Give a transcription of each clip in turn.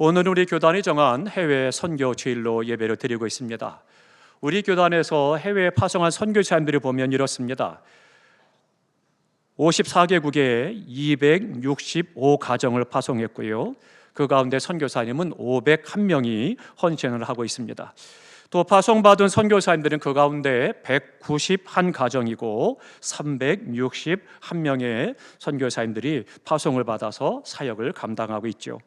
오늘 우리 교단이 정한 해외 선교 주일로 예배를 드리고 있습니다. 우리 교단에서 해외에 파송한 선교사님들을 보면 이렇습니다. 54개국에 265 가정을 파송했고요. 그 가운데 선교사님은 501명이 헌신을 하고 있습니다. 또 파송받은 선교사님들은 그 가운데 191가정이고 361명의 선교사님들이 파송을 받아서 사역을 감당하고 있죠.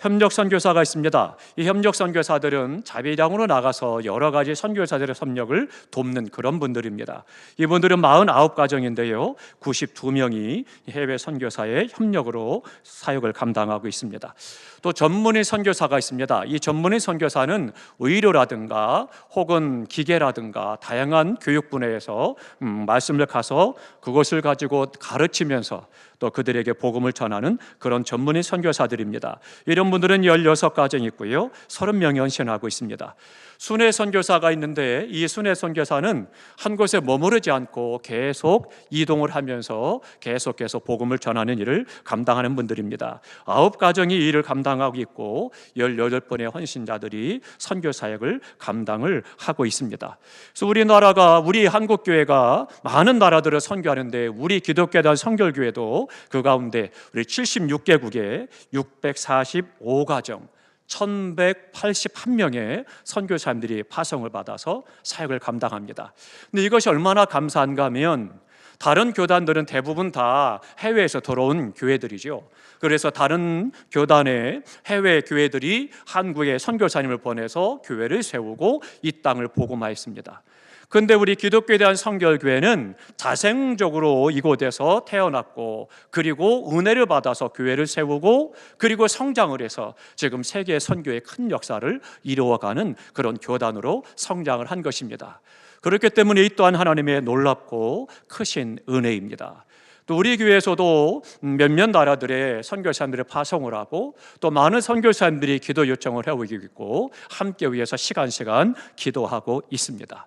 협력 선교사가 있습니다. 이 협력 선교사들은 자비량으로 나가서 여러 가지 선교사들의 협력을 돕는 그런 분들입니다. 이분들은 49가정인데요. 92명이 해외 선교사의 협력으로 사역을 감당하고 있습니다. 또 전문의 선교사가 있습니다. 이 전문의 선교사는 의료라든가 혹은 기계라든가 다양한 교육 분야에서 음, 말씀을 가서 그것을 가지고 가르치면서 또 그들에게 복음을 전하는 그런 전문의 선교사들입니다. 이런 분들은 16가정이 있고요. 30명이 헌신하고 있습니다. 순회 선교사가 있는데 이 순회 선교사는 한 곳에 머무르지 않고 계속 이동을 하면서 계속해서 복음을 전하는 일을 감당하는 분들입니다. 아홉 가정이 이 일을 감당하고 있고 18번의 헌신자들이 선교 사역을 감당을 하고 있습니다. 그래서 우리나라가 우리 한국 교회가 많은 나라들을 선교하는데 우리 기독교단 선결교회도 그 가운데 우리 76개국에 645가정 1181명의 선교사님들이 파송을 받아서 사역을 감당합니다. 근데 이것이 얼마나 감사한가 하면 다른 교단들은 대부분 다 해외에서 들어온 교회들이죠. 그래서 다른 교단의 해외 교회들이 한국에 선교사님을 보내서 교회를 세우고 이 땅을 복음하였습니다. 근데 우리 기독교에 대한 성결교회는 자생적으로 이곳에서 태어났고 그리고 은혜를 받아서 교회를 세우고 그리고 성장을 해서 지금 세계 선교의 큰 역사를 이루어가는 그런 교단으로 성장을 한 것입니다. 그렇기 때문에 이 또한 하나님의 놀랍고 크신 은혜입니다. 또 우리 교회에서도 몇몇 나라들의 선교사님들의 파송을 하고 또 많은 선교사님들이 기도 요청을 해오고 있고 함께 위해서 시간 시간 기도하고 있습니다.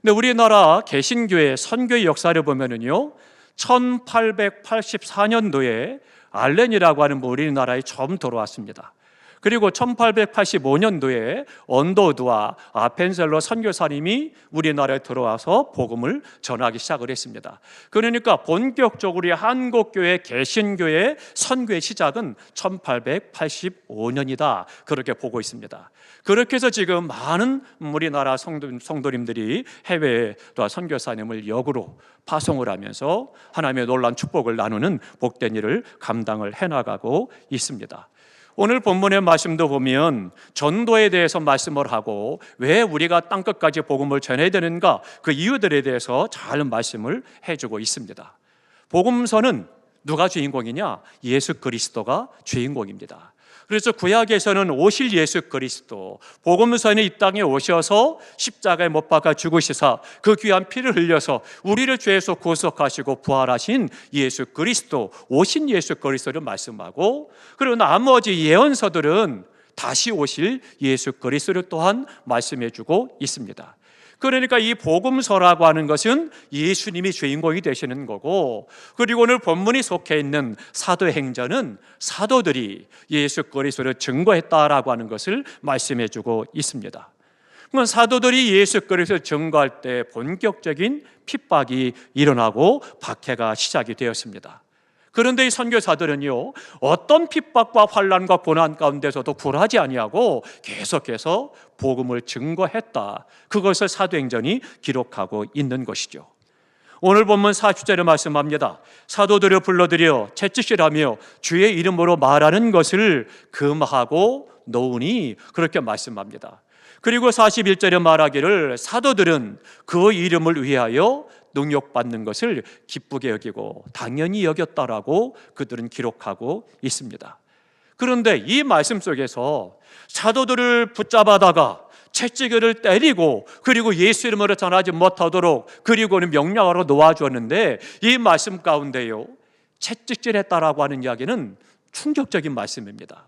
근데 우리나라 개신교의 선교의 역사를 보면은요, 1884년도에 알렌이라고 하는 우리나라에 처음 들어왔습니다. 그리고 1885년도에 언더우드와 아펜셀러 선교사님이 우리나라에 들어와서 복음을 전하기 시작을 했습니다. 그러니까 본격적으로 한국 교회 개신교의 선교의 시작은 1885년이다. 그렇게 보고 있습니다. 그렇게 해서 지금 많은 우리나라 성도, 성도님들이 해외에 또 선교사님을 역으로 파송을 하면서 하나님의 놀란 축복을 나누는 복된 일을 감당을 해나가고 있습니다. 오늘 본문의 말씀도 보면 전도에 대해서 말씀을 하고 왜 우리가 땅 끝까지 복음을 전해야 되는가 그 이유들에 대해서 잘 말씀을 해주고 있습니다. 복음서는 누가 주인공이냐? 예수 그리스도가 주인공입니다. 그래서 구약에서는 오실 예수 그리스도, 복음서는 이 땅에 오셔서 십자가에 못 박아 죽으시사 그 귀한 피를 흘려서 우리를 죄에서 구속하시고 부활하신 예수 그리스도, 오신 예수 그리스도를 말씀하고 그리고 나머지 예언서들은 다시 오실 예수 그리스도를 또한 말씀해 주고 있습니다. 그러니까 이 복음서라고 하는 것은 예수님이 주인공이 되시는 거고 그리고 오늘 본문이 속해 있는 사도행전은 사도들이 예수 그리스도를 증거했다라고 하는 것을 말씀해 주고 있습니다. 그러면 사도들이 예수 그리스도를 증거할 때 본격적인 핍박이 일어나고 박해가 시작이 되었습니다. 그런데 이 선교사들은요 어떤 핍박과 환란과 고난 가운데서도 굴하지 아니하고 계속해서 복음을 증거했다. 그것을 사도행전이 기록하고 있는 것이죠. 오늘 본문 40절에 말씀합니다. 사도들을 불러들여 채찍질하며 주의 이름으로 말하는 것을 금하고 놓으니 그렇게 말씀합니다. 그리고 41절에 말하기를 사도들은 그 이름을 위하여 능욕받는 것을 기쁘게 여기고 당연히 여겼다라고 그들은 기록하고 있습니다. 그런데 이 말씀 속에서 사도들을 붙잡아다가 채찍을 때리고 그리고 예수 이름으로 전하지 못하도록 그리고는 명령하러 놓아주었는데 이 말씀 가운데요 채찍질했다라고 하는 이야기는 충격적인 말씀입니다.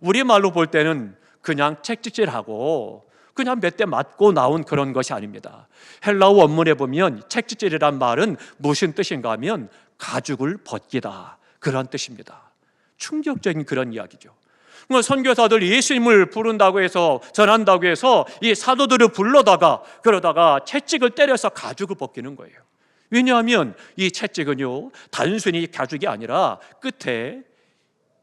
우리 말로 볼 때는 그냥 채찍질하고 그냥 몇 대 맞고 나온 그런 것이 아닙니다. 헬라어 원문에 보면 책지질이란 말은 무슨 뜻인가 하면 가죽을 벗기다. 그런 뜻입니다. 충격적인 그런 이야기죠. 뭐 선교사들 예수님을 부른다고 해서 전한다고 해서 이 사도들을 불러다가 그러다가 채찍을 때려서 가죽을 벗기는 거예요. 왜냐하면 이 채찍은요 단순히 가죽이 아니라 끝에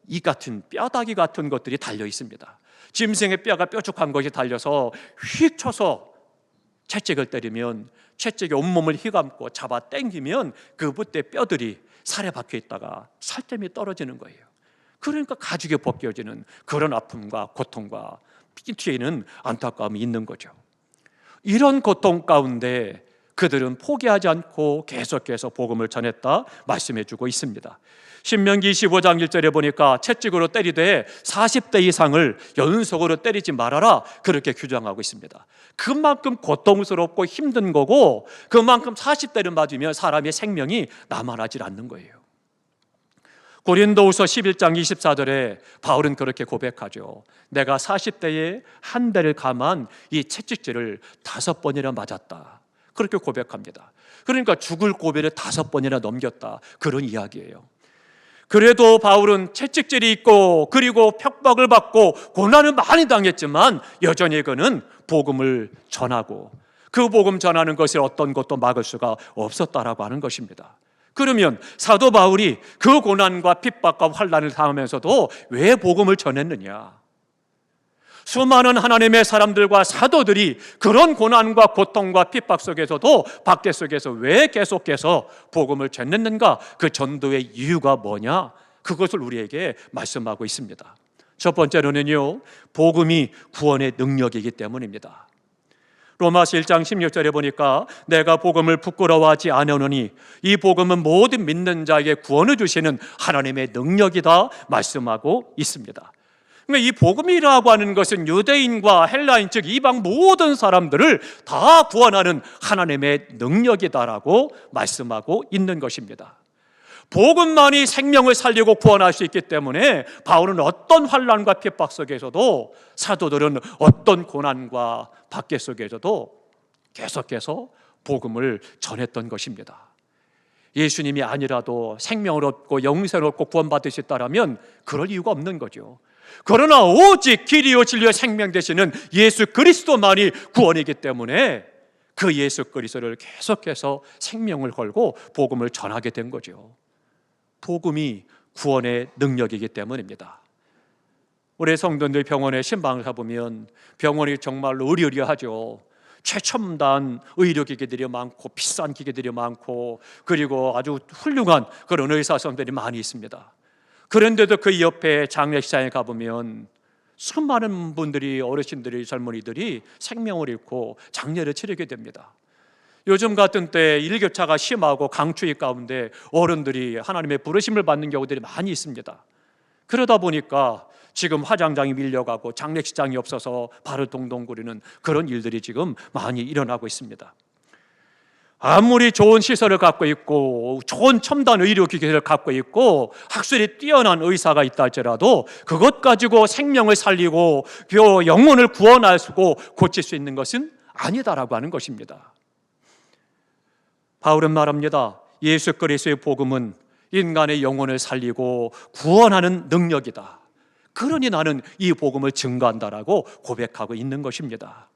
이 같은 뼈다귀 같은 것들이 달려 있습니다. 짐승의 뼈가 뾰족한 것이 달려서 휙 쳐서 채찍을 때리면 채찍이 온몸을 휘감고 잡아 당기면 그 부대 뼈들이 살에 박혀 있다가 살점이 떨어지는 거예요. 그러니까 가죽이 벗겨지는 그런 아픔과 고통과 튀는 안타까움이 있는 거죠. 이런 고통 가운데 그들은 포기하지 않고 계속해서 복음을 전했다 말씀해 주고 있습니다. 신명기 25장 1절에 보니까 채찍으로 때리되 40대 이상을 연속으로 때리지 말아라 그렇게 규정하고 있습니다. 그만큼 고통스럽고 힘든 거고 그만큼 40대를 맞으면 사람의 생명이 남아나질 않는 거예요. 고린도후서 11장 24절에 바울은 그렇게 고백하죠. 내가 40대에 한 대를 감한 이 채찍질을 다섯 번이나 맞았다. 그렇게 고백합니다. 그러니까 죽을 고비를 다섯 번이나 넘겼다. 그런 이야기예요. 그래도 바울은 채찍질이 있고 그리고 핍박을 받고 고난을 많이 당했지만 여전히 그는 복음을 전하고 그 복음 전하는 것을 어떤 것도 막을 수가 없었다라고 하는 것입니다. 그러면 사도 바울이 그 고난과 핍박과 환란을 당하면서도 왜 복음을 전했느냐? 수많은 하나님의 사람들과 사도들이 그런 고난과 고통과 핍박 속에서도 박대 속에서 왜 계속해서 복음을 전했는가? 그 전도의 이유가 뭐냐? 그것을 우리에게 말씀하고 있습니다. 첫 번째로는요, 복음이 구원의 능력이기 때문입니다. 로마서 1장 16절에 보니까 내가 복음을 부끄러워하지 않으노니 이 복음은 모든 믿는 자에게 구원을 주시는 하나님의 능력이다 말씀하고 있습니다. 그러니까 이 복음이라고 하는 것은 유대인과 헬라인 즉 이방 모든 사람들을 다 구원하는 하나님의 능력이다라고 말씀하고 있는 것입니다. 복음만이 생명을 살리고 구원할 수 있기 때문에 바울은 어떤 환란과 핍박 속에서도 사도들은 어떤 고난과 박해 속에서도 계속해서 복음을 전했던 것입니다. 예수님이 아니라도 생명을 얻고 영생을 얻고 구원받으셨다라면 그럴 이유가 없는 거죠. 그러나 오직 길이요 진리요 생명 되시는 예수 그리스도만이 구원이기 때문에 그 예수 그리스도를 계속해서 생명을 걸고 복음을 전하게 된 거죠. 복음이 구원의 능력이기 때문입니다. 우리 성도들 병원에 신방을 가보면 병원이 정말로 의리의리하죠. 최첨단 의료기기들이 많고 비싼 기계들이 많고 그리고 아주 훌륭한 그런 의사 선생들이 많이 있습니다. 그런데도 그 옆에 장례식장에 가보면 수많은 분들이 어르신들이 젊은이들이 생명을 잃고 장례를 치르게 됩니다. 요즘 같은 때 일교차가 심하고 강추위 가운데 어른들이 하나님의 부르심을 받는 경우들이 많이 있습니다. 그러다 보니까 지금 화장장이 밀려가고 장례식장이 없어서 발을 동동 구리는 그런 일들이 지금 많이 일어나고 있습니다. 아무리 좋은 시설을 갖고 있고 좋은 첨단 의료기기를 갖고 있고 학술이 뛰어난 의사가 있다 할지라도 그것 가지고 생명을 살리고 영혼을 구원할 수고 고칠 수 있는 것은 아니다라고 하는 것입니다. 바울은 말합니다. 예수 그리스도의 복음은 인간의 영혼을 살리고 구원하는 능력이다. 그러니 나는 이 복음을 증거한다라고 고백하고 있는 것입니다.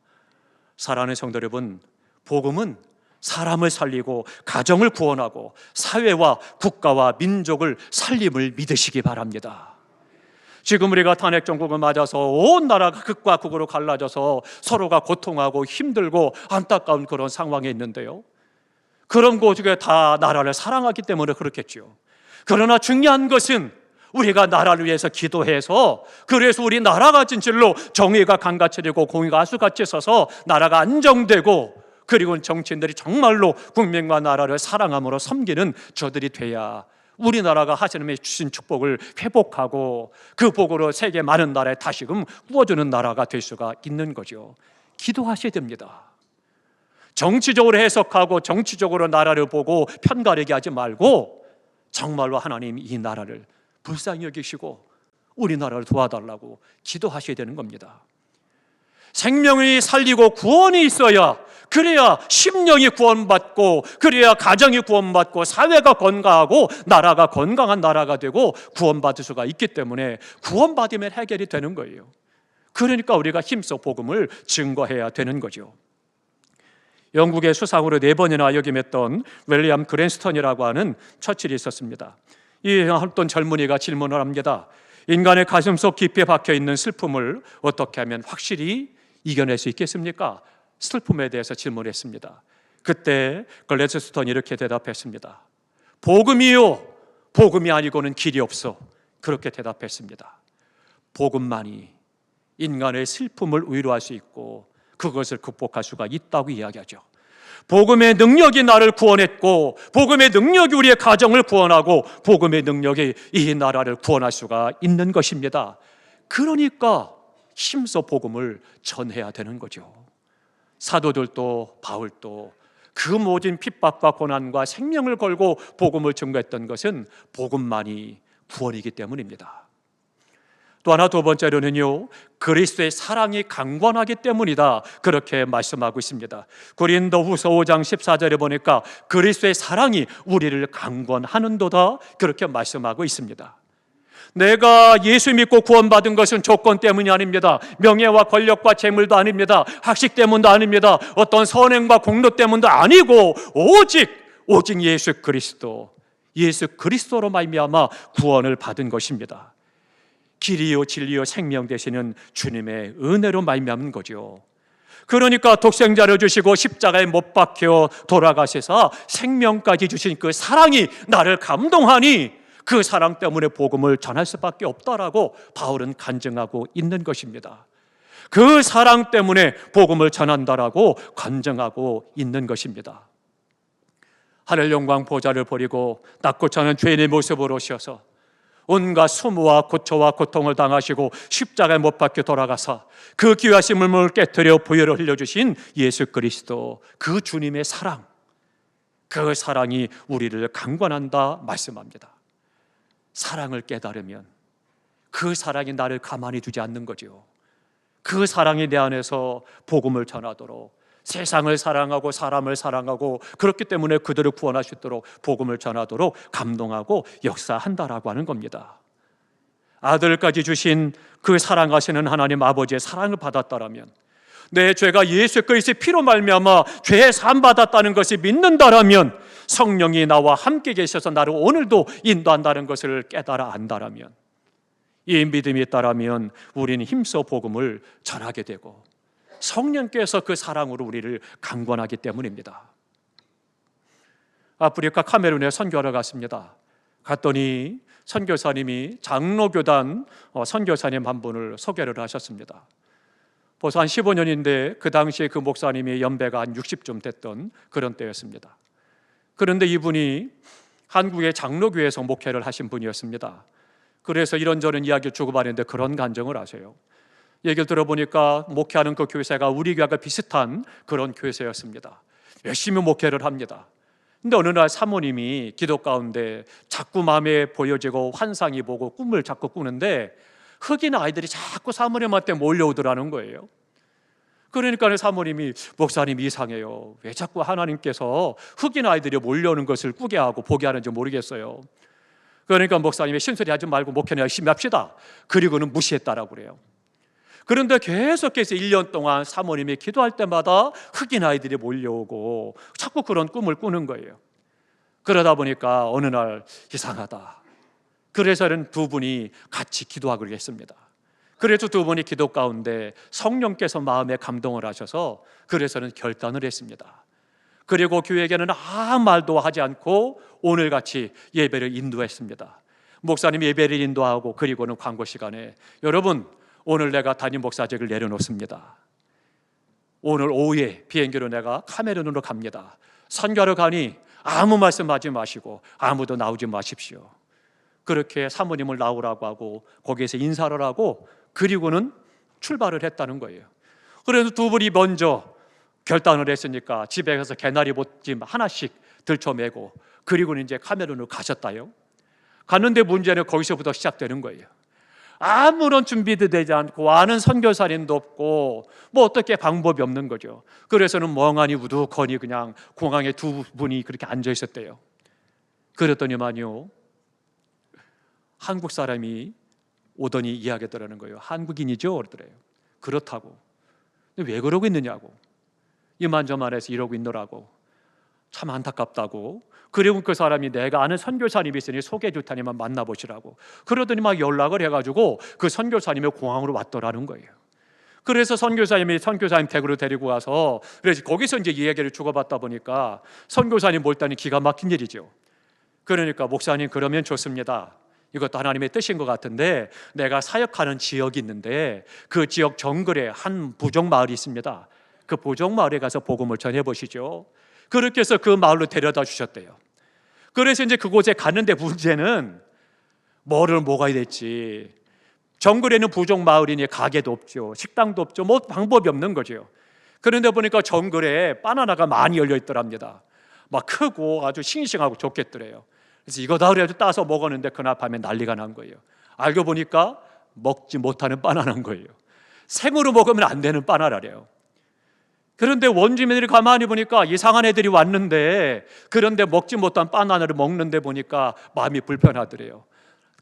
사랑하는 성도 여러분, 복음은 사람을 살리고 가정을 구원하고 사회와 국가와 민족을 살림을 믿으시기 바랍니다. 지금 우리가 탄핵 정국을 맞아서 온 나라가 극과 극으로 갈라져서 서로가 고통하고 힘들고 안타까운 그런 상황에 있는데요. 그런 곳에 다 나라를 사랑하기 때문에 그렇겠죠. 그러나 중요한 것은 우리가 나라를 위해서 기도해서 그래서 우리 나라가 진실로 정의가 강같이되고 공의가 아수같이 서서 나라가 안정되고 그리고 정치인들이 정말로 국민과 나라를 사랑함으로 섬기는 저들이 돼야 우리나라가 하시님의 주신 축복을 회복하고 그 복으로 세계 많은 나라에 다시금 구워주는 나라가 될 수가 있는 거죠. 기도하셔야 됩니다. 정치적으로 해석하고 정치적으로 나라를 보고 편가르게 하지 말고 정말로 하나님 이 나라를 불쌍히 여기시고 우리나라를 도와달라고 기도하셔야 되는 겁니다. 생명이 살리고 구원이 있어야 그래야 심령이 구원받고 그래야 가정이 구원받고 사회가 건강하고 나라가 건강한 나라가 되고 구원받을 수가 있기 때문에 구원받으면 해결이 되는 거예요. 그러니까 우리가 힘써 복음을 증거해야 되는 거죠. 영국의 수상으로 네 번이나 역임했던 웰리엄 그랜스턴이라고 하는 처칠이 있었습니다. 이 어떤 젊은이가 질문을 합니다. 인간의 가슴 속 깊이 박혀 있는 슬픔을 어떻게 하면 확실히 이겨낼 수 있겠습니까? 슬픔에 대해서 질문했습니다. 그때 글래스스턴이 이렇게 대답했습니다. 복음이요. 복음이 아니고는 길이 없어. 그렇게 대답했습니다. 복음만이 인간의 슬픔을 위로할 수 있고 그것을 극복할 수가 있다고 이야기하죠. 복음의 능력이 나를 구원했고 복음의 능력이 우리의 가정을 구원하고 복음의 능력이 이 나라를 구원할 수가 있는 것입니다. 그러니까 힘써 복음을 전해야 되는 거죠. 사도들도 바울도 그 모든 핍박과 고난과 생명을 걸고 복음을 증거했던 것은 복음만이 구원이기 때문입니다. 또 하나 두 번째로는요, 그리스도의 사랑이 강권하기 때문이다. 그렇게 말씀하고 있습니다. 고린도 후서 5장 14절에 보니까 그리스도의 사랑이 우리를 강권하는도다. 그렇게 말씀하고 있습니다. 내가 예수 믿고 구원받은 것은 조건 때문이 아닙니다. 명예와 권력과 재물도 아닙니다. 학식 때문도 아닙니다. 어떤 선행과 공로 때문도 아니고 오직 오직 예수 그리스도 예수 그리스도로 말미암아 구원을 받은 것입니다. 길이요 진리요 생명 되시는 주님의 은혜로 말미암은 거죠. 그러니까 독생자를 주시고 십자가에 못 박혀 돌아가셔서 생명까지 주신 그 사랑이 나를 감동하니 그 사랑 때문에 복음을 전할 수밖에 없다라고 바울은 간증하고 있는 것입니다. 그 사랑 때문에 복음을 전한다라고 간증하고 있는 것입니다. 하늘 영광 보좌를 버리고 낙고차는 죄인의 모습으로 오셔서 온갖 수모와 고초와 고통을 당하시고 십자가에 못 박혀 돌아가서 그 귀하신 물을 깨뜨려 부여를 흘려주신 예수 그리스도 그 주님의 사랑 그 사랑이 우리를 강권한다 말씀합니다. 사랑을 깨달으면 그 사랑이 나를 가만히 두지 않는 거죠. 그 사랑이 내 안에서 복음을 전하도록 세상을 사랑하고 사람을 사랑하고 그렇기 때문에 그들을 있도록 복음을 전하도록 감동하고 역사한다라고 하는 겁니다. 아들까지 주신 그 사랑하시는 하나님 아버지의 사랑을 받았다라면 내 죄가 예수 그리스도의 피로 말미암아 죄의 산 받았다는 것이 믿는다라면 성령이 나와 함께 계셔서 나를 오늘도 인도한다는 것을 깨달아 안다라면 이 믿음이 있다라면 우리는 힘써 복음을 전하게 되고 성령께서 그 사랑으로 우리를 강권하기 때문입니다. 아프리카 카메룬에 선교하러 갔습니다. 갔더니 선교사님이 장로교단 어, 선교사님 한 분을 소개를 하셨습니다. 벌써 한 15년인데 그 당시에 그 목사님이 연배가 한 60좀 됐던 그런 때였습니다. 그런데 이분이 한국의 장로교회에서 목회를 하신 분이었습니다. 그래서 이런저런 이야기를 주고받는데 그런 간정을 하세요. 얘기를 들어보니까 목회하는 그 교회가 우리 교회가 비슷한 그런 교회였습니다. 열심히 목회를 합니다. 근데 어느 날 사모님이 기도 가운데 자꾸 마음에 보여지고 환상이 보고 꿈을 자꾸 꾸는데 흑인 아이들이 자꾸 사모님한테 몰려오더라는 거예요. 그러니까 사모님이 목사님 이상해요. 왜 자꾸 하나님께서 흑인 아이들이 몰려오는 것을 꾸게 하고 보게 하는지 모르겠어요. 그러니까 목사님이 신소리 하지 말고 목회는 열심히 합시다. 그리고는 무시했다라고 그래요. 그런데 계속해서 1년 동안 사모님이 기도할 때마다 흑인 아이들이 몰려오고 자꾸 그런 꿈을 꾸는 거예요. 그러다 보니까 어느 날 이상하다. 그래서는 두 분이 같이 기도하기로 했습니다. 그래서 두 분이 기도 가운데 성령께서 마음에 감동을 하셔서 그래서는 결단을 했습니다. 그리고 교회에게는 아무 말도 하지 않고 오늘 같이 예배를 인도했습니다. 목사님 예배를 인도하고 그리고는 광고 시간에 여러분 오늘 내가 담임 목사직을 내려놓습니다. 오늘 오후에 비행기로 내가 카메론으로 갑니다. 선교하러 가니 아무 말씀하지 마시고 아무도 나오지 마십시오. 그렇게 사모님을 나오라고 하고 거기에서 인사를 하고 그리고는 출발을 했다는 거예요. 그래서 두 분이 먼저 결단을 했으니까 집에 가서 개나리 보찜 하나씩 들쳐매고 그리고는 이제 카메론으로 가셨다요. 갔는데 문제는 거기서부터 시작되는 거예요. 아무런 준비도 되지 않고 아는 선교사님도 없고 뭐 어떻게 방법이 없는 거죠. 그래서는 멍하니 우두커니 그냥 공항에 두 분이 그렇게 앉아 있었대요. 그랬더니만요. 한국 사람이 오더니 이야기하더라는 거예요. 한국인이죠? 그러더래요. 그렇다고. 왜 그러고 있느냐고. 이만저만해서 이러고 있노라고. 참 안타깝다고. 그리고 그 사람이 내가 아는 선교사님이 있으니 소개해 줄 테니만 만나보시라고. 그러더니 막 연락을 해가지고 그 선교사님의 공항으로 왔더라는 거예요. 그래서 선교사님이 선교사님 댁으로 데리고 와서 그래서 거기서 이제 이야기를 주고받다 보니까 선교사님 볼 때는 기가 막힌 일이죠. 그러니까 목사님 그러면 좋습니다. 이것도 하나님의 뜻인 것 같은데 내가 사역하는 지역이 있는데 그 지역 정글에 한 부족 마을이 있습니다. 그 부족 마을에 가서 복음을 전해 보시죠. 그렇게 해서 그 마을로 데려다 주셨대요. 그래서 이제 그곳에 가는데 문제는 뭐를 먹어야 될지 정글에는 부족 마을이니 가게도 없죠. 식당도 없죠. 뭐 방법이 없는 거죠. 그런데 보니까 정글에 바나나가 많이 열려 있더랍니다. 막 크고 아주 싱싱하고 좋겠더래요. 그래서 이거다 그래가지고 따서 먹었는데 그날 밤에 난리가 난 거예요. 알고 보니까 먹지 못하는 바나나인 거예요. 생으로 먹으면 안 되는 바나나래요. 그런데 원주민들이 가만히 보니까 이상한 애들이 왔는데 그런데 먹지 못한 바나나를 먹는데 보니까 마음이 불편하더래요.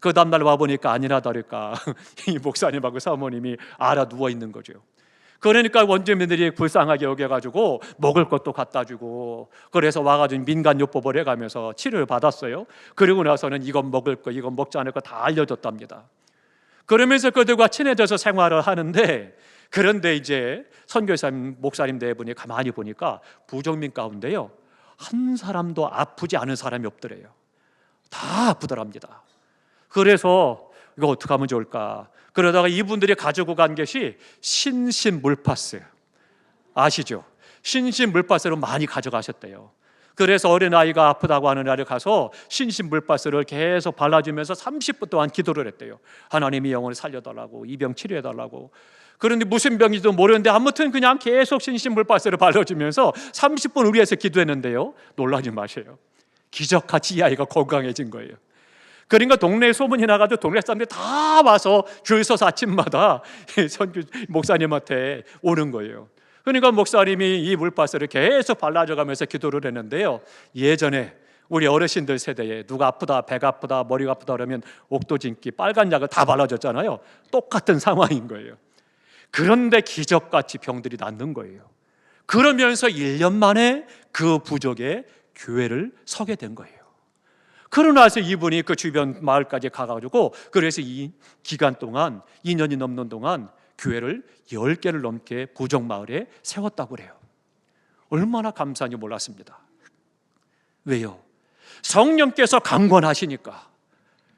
그 다음날 와보니까 아니나 다를까 이 목사님하고 사모님이 알아 누워 있는 거죠. 그러니까 원주민들이 불쌍하게 여겨가지고 먹을 것도 갖다 주고 그래서 와가지고 민간요법을 해가면서 치료를 받았어요. 그리고 나서는 이건 먹을 거, 이건 먹지 않을 거 다 알려줬답니다. 그러면서 그들과 친해져서 생활을 하는데 그런데 이제 선교사님 목사님 네 분이 가만히 보니까 부족민 가운데요 한 사람도 아프지 않은 사람이 없더래요. 다 아프더랍니다. 그래서 이거 어떻게 하면 좋을까? 그러다가 이분들이 가지고 간 것이 신신 물파스 아시죠? 신신 물파스를 많이 가져가셨대요. 그래서 어린 아이가 아프다고 하는 날에 가서 신신 물파스를 계속 발라주면서 30분 동안 기도를 했대요. 하나님이 영혼을 살려달라고 이 병 치료해달라고. 그런데 무슨 병인지도 모르는데 아무튼 그냥 계속 신신 물파스를 발라주면서 30분 우리에서 기도했는데요. 놀라지 마세요. 기적같이 이 아이가 건강해진 거예요. 그러니까 동네에 소문이 나가지고 동네 사람들이 다 와서 줄 서서 아침마다 선교 목사님한테 오는 거예요. 그러니까 목사님이 이 물파스를 계속 발라줘가면서 기도를 했는데요. 예전에 우리 어르신들 세대에 누가 아프다, 배가 아프다, 머리가 아프다 그러면 옥도진기, 빨간 약을 다 발라줬잖아요. 똑같은 상황인 거예요. 그런데 기적같이 병들이 낫는 거예요. 그러면서 1년 만에 그 부족의 교회를 서게 된 거예요. 그러나서 이분이 그 주변 마을까지 가가지고 그래서 이 기간 동안 2년이 넘는 동안 교회를 10개를 넘게 부족 마을에 세웠다고 그래요. 얼마나 감사한지 몰랐습니다. 왜요? 성령께서 강권하시니까.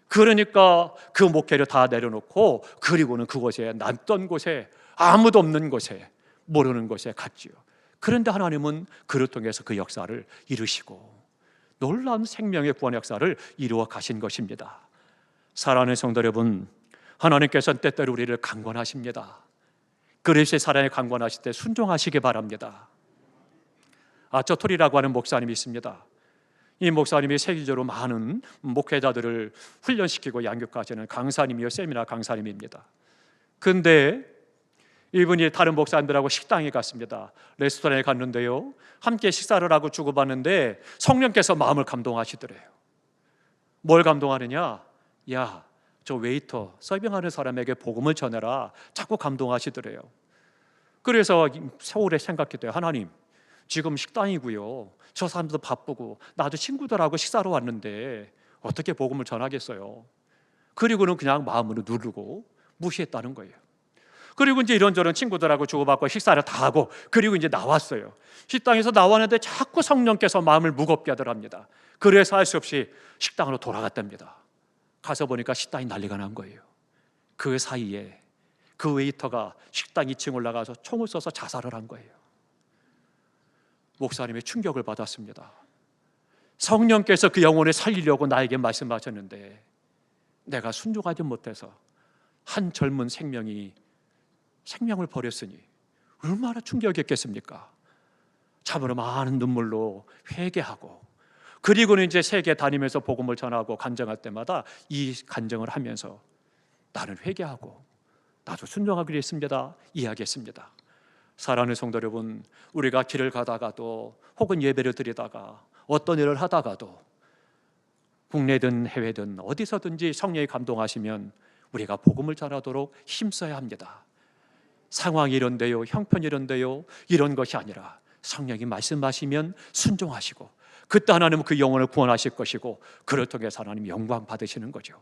그러니까 그 목회를 다 내려놓고 그리고는 그곳에 낯던 곳에 아무도 없는 곳에 모르는 곳에 갔지요. 그런데 하나님은 그를 통해서 그 역사를 이루시고 놀라운 생명의 구원 역사를 이루어 가신 것입니다. 사랑하는 성도 여러분, 하나님께서는 때때로 우리를 강권하십니다. 그리스의 사랑에 강권하실 때 순종하시기 바랍니다. 아처토리라고 하는 목사님이 있습니다. 이 목사님이 세계적으로 많은 목회자들을 훈련시키고 양육하시는 강사님이요 세미나 강사님입니다. 근데 이분이 다른 목사님들하고 식당에 갔습니다. 레스토랑에 갔는데요. 함께 식사를 하고 주고받는데 성령께서 마음을 감동하시더래요. 뭘 감동하느냐? 야, 저 웨이터 서빙하는 사람에게 복음을 전해라. 자꾸 감동하시더래요. 그래서 세월에 생각했대요. 하나님, 지금 식당이고요. 저 사람도 바쁘고 나도 친구들하고 식사로 왔는데 어떻게 복음을 전하겠어요? 그리고는 그냥 마음으로 누르고 무시했다는 거예요. 그리고 이제 이런저런 친구들하고 주고받고 식사를 다 하고 그리고 이제 나왔어요. 식당에서 나왔는데 자꾸 성령께서 마음을 무겁게 하더랍니다. 그래서 할 수 없이 식당으로 돌아갔답니다. 가서 보니까 식당이 난리가 난 거예요. 그 사이에 그 웨이터가 식당 2층 올라가서 총을 쏘서 자살을 한 거예요. 목사님의 충격을 받았습니다. 성령께서 그 영혼을 살리려고 나에게 말씀하셨는데 내가 순종하지 못해서 한 젊은 생명이 생명을 버렸으니 얼마나 충격이었겠습니까? 참으로 많은 눈물로 회개하고 그리고는 이제 세계 다니면서 복음을 전하고 간증할 때마다 이 간증을 하면서 나는 회개하고 나도 순종하기로 했습니다. 이해하겠습니다. 사랑하는 성도 여러분, 우리가 길을 가다가도 혹은 예배를 드리다가 어떤 일을 하다가도 국내든 해외든 어디서든지 성령이 감동하시면 우리가 복음을 전하도록 힘써야 합니다. 상황이 이런데요, 형편 이런데요, 이런 것이 아니라 성령이 말씀하시면 순종하시고 그때 하나님은 그 영혼을 구원하실 것이고 그를 통해서 하나님 영광 받으시는 거죠.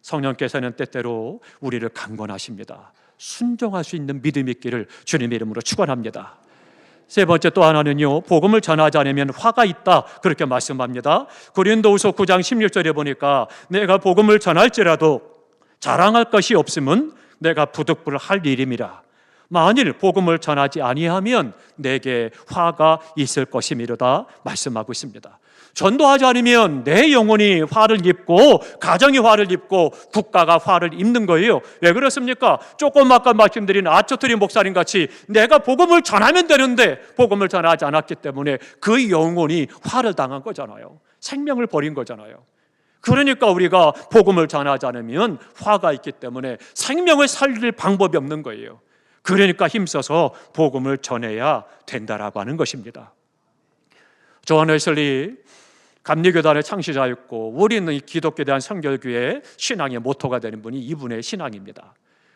성령께서는 때때로 우리를 강권하십니다. 순종할 수 있는 믿음 있기를 주님의 이름으로 축원합니다. 세 번째 또 하나는요. 복음을 전하지 않으면 화가 있다. 그렇게 말씀합니다. 고린도후서 9장 16절에 보니까 내가 복음을 전할지라도 자랑할 것이 없으면 내가 부득불 할 일임이라. 만일 복음을 전하지 아니하면 내게 화가 있을 것이미로다 말씀하고 있습니다. 전도하지 않으면 내 영혼이 화를 입고 가정이 화를 입고 국가가 화를 입는 거예요. 왜 그렇습니까? 조금 아까 말씀드린 아처트리 목사님 같이 내가 복음을 전하면 되는데 복음을 전하지 않았기 때문에 그 영혼이 화를 당한 거잖아요. 생명을 버린 거잖아요. 그러니까 우리가 복음을 전하지 않으면 화가 있기 때문에 생명을 살릴 방법이 없는 거예요. 그러니까 힘써서 복음을 전해야 된다라고 하는 것입니다. 조한 웨슬리 감리교단의 창시자였고 우리는 이 기독교에 대한 성결교의 신앙의 모토가 되는 분이 이분의 신앙입니다.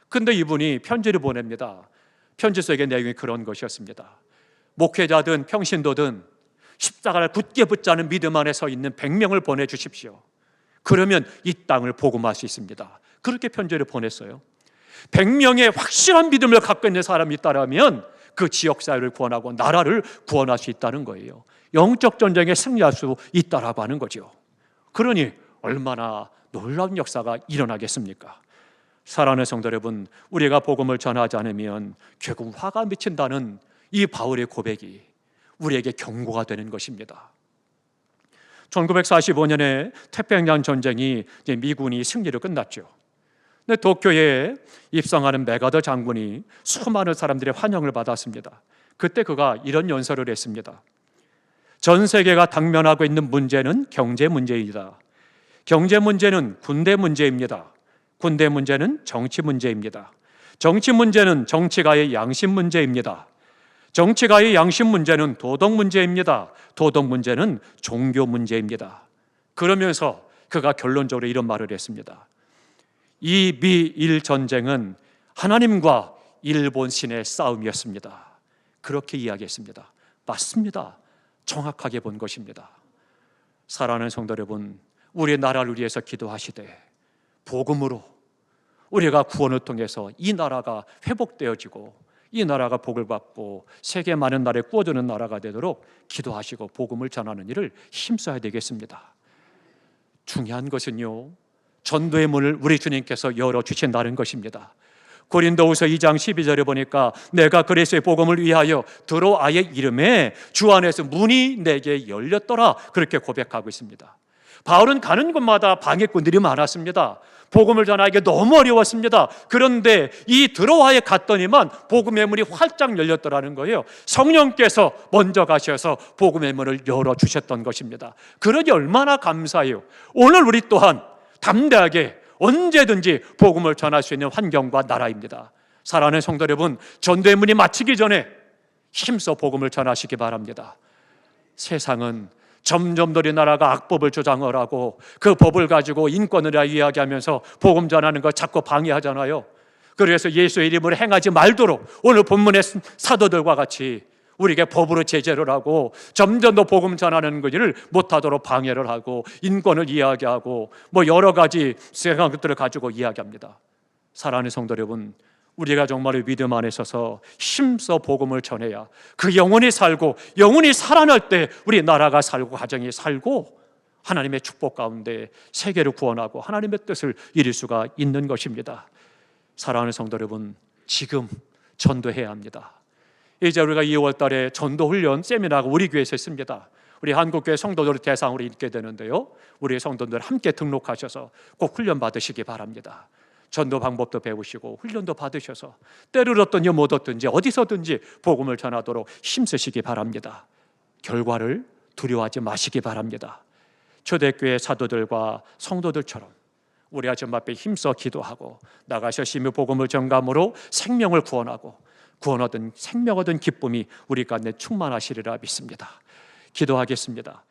근데 이분이 편지를 보냅니다. 편지 속의 내용이 그런 것이었습니다. 목회자든 평신도든 십자가를 굳게 붙자는 믿음 안에 서 있는 100명을 보내 주십시오. 그러면 이 땅을 복음할 수 있습니다. 그렇게 편지를 보냈어요. 100명의 확실한 믿음을 갖고 있는 사람이 있다면 그 지역 사회를 구원하고 나라를 구원할 수 있다는 거예요. 영적 전쟁에 승리할 수 있다라고 하는 거죠. 그러니 얼마나 놀라운 역사가 일어나겠습니까? 사랑하는 성도 여러분, 우리가 복음을 전하지 않으면 결국 화가 미친다는 이 바울의 고백이 우리에게 경고가 되는 것입니다. 1945년에 태평양 전쟁이 미군이 승리로 끝났죠. 근데 도쿄에 입성하는 메가더 장군이 수많은 사람들의 환영을 받았습니다. 그때 그가 이런 연설을 했습니다. 전 세계가 당면하고 있는 문제는 경제 문제이다. 경제 문제는 군대 문제입니다. 군대 문제는 정치 문제입니다. 정치 문제는 정치가의 양심 문제입니다. 정치가의 양심 문제는 도덕 문제입니다. 도덕 문제는 종교 문제입니다. 그러면서 그가 결론적으로 이런 말을 했습니다. 이 미일 전쟁은 하나님과 일본 신의 싸움이었습니다. 그렇게 이야기했습니다. 맞습니다. 정확하게 본 것입니다. 사랑하는 성도 여러분, 우리의 나라를 위해서 기도하시되 복음으로 우리가 구원을 통해서 이 나라가 회복되어지고 이 나라가 복을 받고 세계 많은 나라에 꾸어주는 나라가 되도록 기도하시고 복음을 전하는 일을 힘써야 되겠습니다. 중요한 것은요. 전도의 문을 우리 주님께서 열어 주신다는 것입니다. 고린도후서 2장 12절에 보니까 내가 그리스도의 복음을 위하여 들어아의 이름에 주 안에서 문이 내게 열렸더라 그렇게 고백하고 있습니다. 바울은 가는 곳마다 방해꾼들이 많았습니다. 복음을 전하기 너무 어려웠습니다. 그런데 이 드로아에 갔더니만 복음의 문이 활짝 열렸더라는 거예요. 성령께서 먼저 가셔서 복음의 문을 열어 주셨던 것입니다. 그러니 얼마나 감사해요. 오늘 우리 또한 담대하게 언제든지 복음을 전할 수 있는 환경과 나라입니다. 사랑하는 성도 여러분, 전도의 문이 마치기 전에 힘써 복음을 전하시기 바랍니다. 세상은 점점 더 우리나라가 악법을 조장을 하고 그 법을 가지고 인권을 이야기하면서 복음 전하는 거 자꾸 방해하잖아요. 그래서 예수의 이름을 행하지 말도록 오늘 본문의 사도들과 같이 우리에게 법으로 제재를 하고 점점 더 복음 전하는 것을 못하도록 방해를 하고 인권을 이야기하고 뭐 여러 가지 생각들을 가지고 이야기합니다. 사랑하는 성도 여러분, 우리가 정말 믿음 안에 서서 힘써 복음을 전해야 그 영혼이 살고 영혼이 살아날 때 우리 나라가 살고 가정이 살고 하나님의 축복 가운데 세계를 구원하고 하나님의 뜻을 이룰 수가 있는 것입니다. 사랑하는 성도 여러분, 지금 전도해야 합니다. 이제 우리가 2월 달에 전도 훈련 세미나가 우리 교회에서 있습니다. 우리 한국교회 성도들 대상으로 있게 되는데요. 우리 성도들 함께 등록하셔서 꼭 훈련 받으시기 바랍니다. 전도 방법도 배우시고 훈련도 받으셔서 때를 얻든지 못 얻든지 어디서든지 복음을 전하도록 힘쓰시기 바랍니다. 결과를 두려워하지 마시기 바랍니다. 초대교회 사도들과 성도들처럼 우리 아점 앞에 힘써 기도하고 나가셔 심히 복음을 전감으로 생명을 구원하고 구원 얻은 생명 얻은 기쁨이 우리 가운데 충만하시리라 믿습니다. 기도하겠습니다.